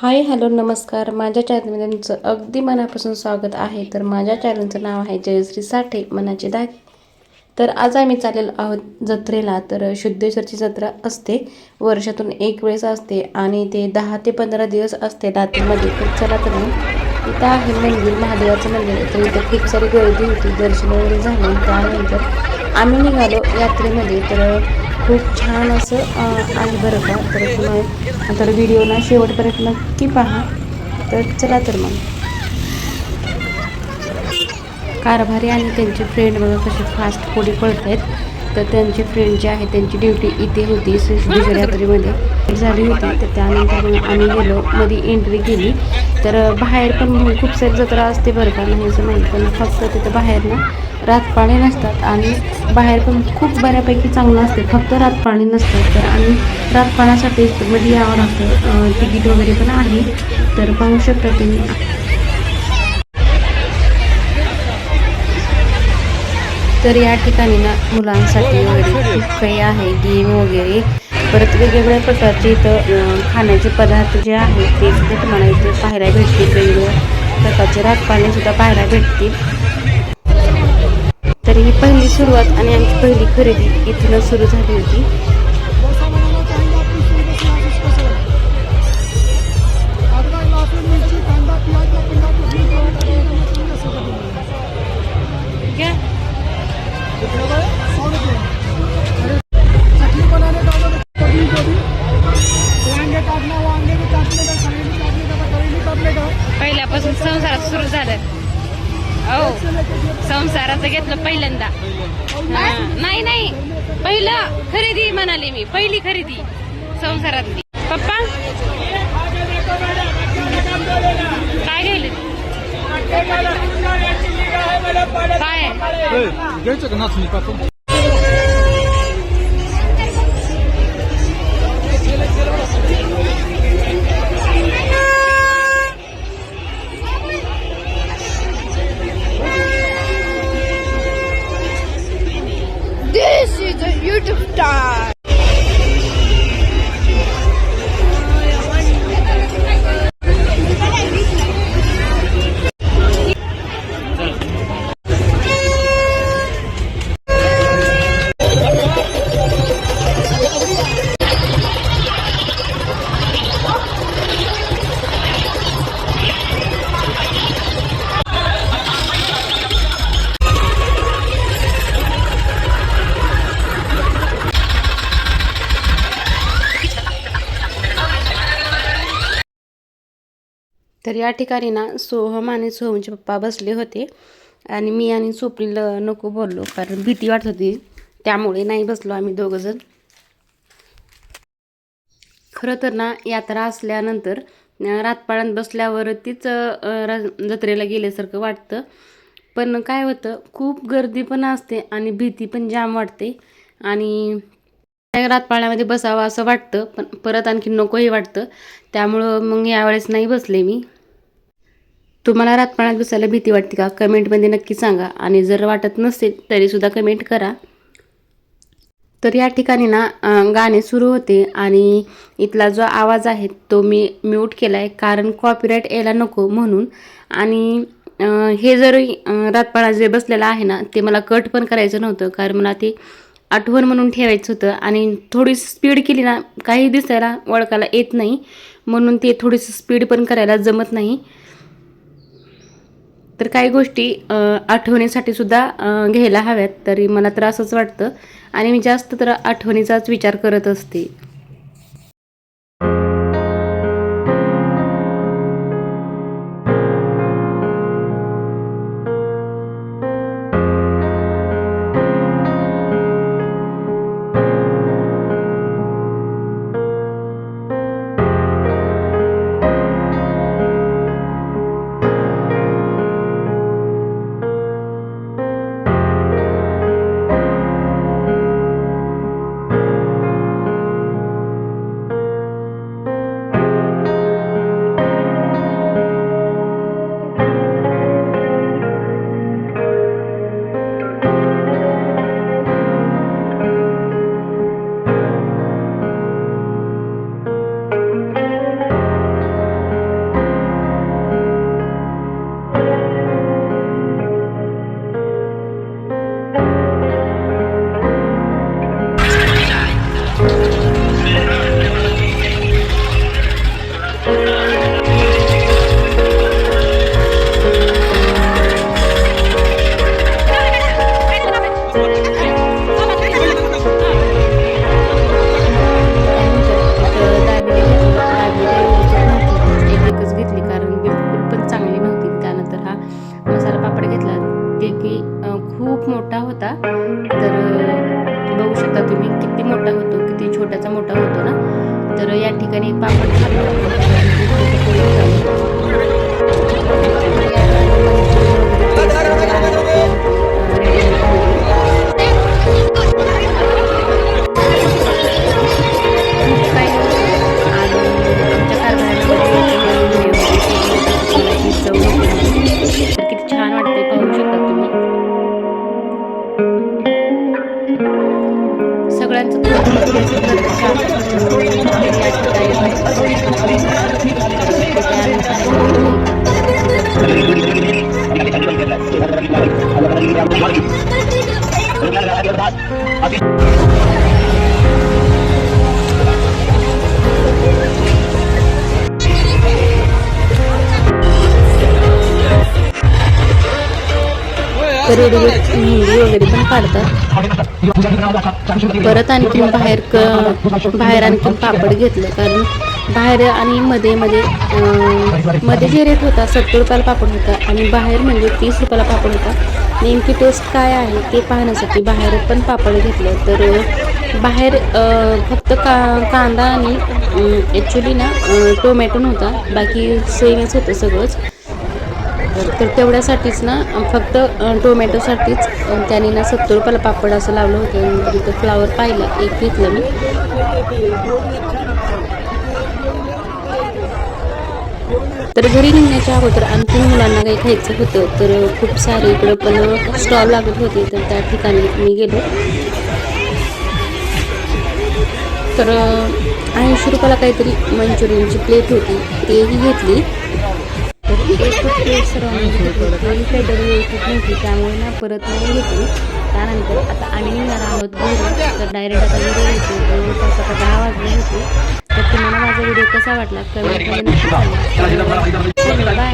Hi hello नमस्कार. माझ्या चॅनलमध्ये तुमचं अगदी मनापासून स्वागत आहे. तर माझ्या चॅनलचं नाव आहे जयश्री साठे मनाचे दागे तर आज आम्ही चालेल आहोत जत्रेला. तर शुद्धेश्वरची जत्रा असते. वर्षातून एक वेळेस असते आणि ते दहा ते पंधरा दिवस असते रात्रीमध्ये. तर चला तर मग. इथं आहे मंदिर महादेवाचं मंदिर. तर इथं खूप सारी गर्दी होती. दर्शन वगैरे झाले. त्यानंतर आम्ही निघालो यात्रेमध्ये. तर खूप छान असं आहे बरं का? तर तुम्हाला तर व्हिडिओ ना शेवटपर्यंत नक्की पहा. तर चला तर मग. कारभारी आणि त्यांचे फ्रेंड बघा कसे फास्ट पुढे पळत आहेत तर त्यांचे फ्रेंड जे आहे त्यांची ड्युटी इथे होती सिद्धेश्वर यात्रेमध्ये. झाली होती तर त्यानंतर आम्ही गेलो. मध्ये एंट्री केली. तर बाहेर पण खूप सारी जत्रा असते बरं का नाही असं नाही पण फक्त तिथं बाहेर ना. रातपाळी नसतात आणि बाहेर पण खूप बऱ्यापैकी चांगलं असते. फक्त रातपाळी नसतात तर आणि रातपाळासाठी मध्ये यावं लागतं. तिकीट वगैरे पण आहे. तर पाहू शकता तुम्ही. तर या ठिकाणी ना मुलांसाठी वगैरे खूप काही आहे. गेम वगैरे. परत वेगवेगळ्या प्रकारचे इथं खाण्याचे पदार्थ जे आहेत ते सुद्धा तुम्हाला इथे पाहायला भेटतील. वेगवेगळ्या प्रकारचे रातपाणी सुद्धा पाहायला भेटतील. तर ही पहिली सुरुवात आणि आमची पहिली खरेदी इथूनच सुरू झाली होती. संसाराचं घेतलं पहिल्यांदा. नाही नाही. पहिलं खरेदी म्हणाली मी. पहिली खरेदी संसारातली. पप्पा? काय घ्यायले? काय घ्यायचं तर या ठिकाणी ना सोहम आणि सोहमचे पप्पा बसले होते. आणि मी आणि स्वप्नील नको बोललो कारण भीती वाटत होती. त्यामुळे नाही बसलो आम्ही दोघंजण. खरं तर ना यात्रा असल्यानंतर रातपाळ्यात बसल्यावर तीच जत्रेला गेल्यासारखं वाटतं. पण काय होतं खूप गर्दी पण असते आणि भीती पण जाम वाटते. आणि त्या रातपाळ्यामध्ये बसावं असं वाटतं पण परत आणखी नकोही वाटतं. त्यामुळं मग यावेळेस नाही बसले मी. तुम्हाला रातपाळ्यात बसायला भीती वाटते का? कमेंटमध्ये नक्की सांगा. आणि जर वाटत नसेल तरीसुद्धा कमेंट करा. तर या ठिकाणी ना गाणे सुरू होते. आणि इथला जो आवाज आहे तो मी म्यूट केला आहे कारण कॉपीराईट यायला नको म्हणून. आणि हे जर रातपाळा जे बसलेलं आहे ना ते मला कट पण करायचं नव्हतं. कारण मला ते आठवण म्हणून ठेवायचं होतं. आणि थोडी स्पीड केली ना काही दिसायला ओळखायला येत नाही. म्हणून ते थोडीशी स्पीड पण करायला जमत नाही. तर काही गोष्टी आठवणीसाठी सुद्धा घ्यायला हव्यात. तरी मला तर असंच वाटतं. आणि मी जास्त तर आठवणीचाच विचार करत असते. तर बघू शकता तुम्ही किती मोठा होतो किती छोट्याचा मोठा होतो ना? तर या ठिकाणी पापड किती छान वाटते पाहू शकता सगळ्यांचं अति तर रेडीमेड मेहंदी वगैरे पण काढतात. परत आणखीन बाहेर क बाहेर आणखीन पापड घेतलं. कारण बाहेर आणि मध्ये मध्ये मध्ये जे रेट होता सत्तर रुपयाला पापड होता आणि बाहेर म्हणजे तीस रुपयाला पापड होता. नेमकी टेस्ट काय आहे ते पाहण्यासाठी बाहेर पण पापड घेतलं. तर बाहेर फक्त का कांदा आणि ॲक्च्युली ना टोमॅटो नव्हता. बाकी सेमच होतं सगळंच. तर तेवढ्यासाठीच ना फक्त टोमॅटोसाठीच अ, त्याने ना सत्तर रुपयाला पापड असं लावलं होतं तिथं फ्लावर पाहिलं एक घेतलं मी. तर घरी निघण्याच्या अगोदर आणखीन मुलांना काही खायचं होतं तर खूप सारे इकडं पण स्टॉल लागत होते तर त्या ठिकाणी मी गेलो. तर ऐंशी रुपयाला काहीतरी मंचुरियनची प्लेट होती तेही घेतली. तर प्लेट सर्वांनी घेतली व्यवस्थित नव्हती त्यामुळे ना परत नाही घेतली त्यानंतर आता आम्ही निघणार आहोत घरी तर डायरेक्ट आता व्हिडिओ येतो जवळपास आता दहा वाजले होते तर तुम्हाला माझा व्हिडिओ कसा वाटला कमेंटमध्ये नक्की सांगा बाय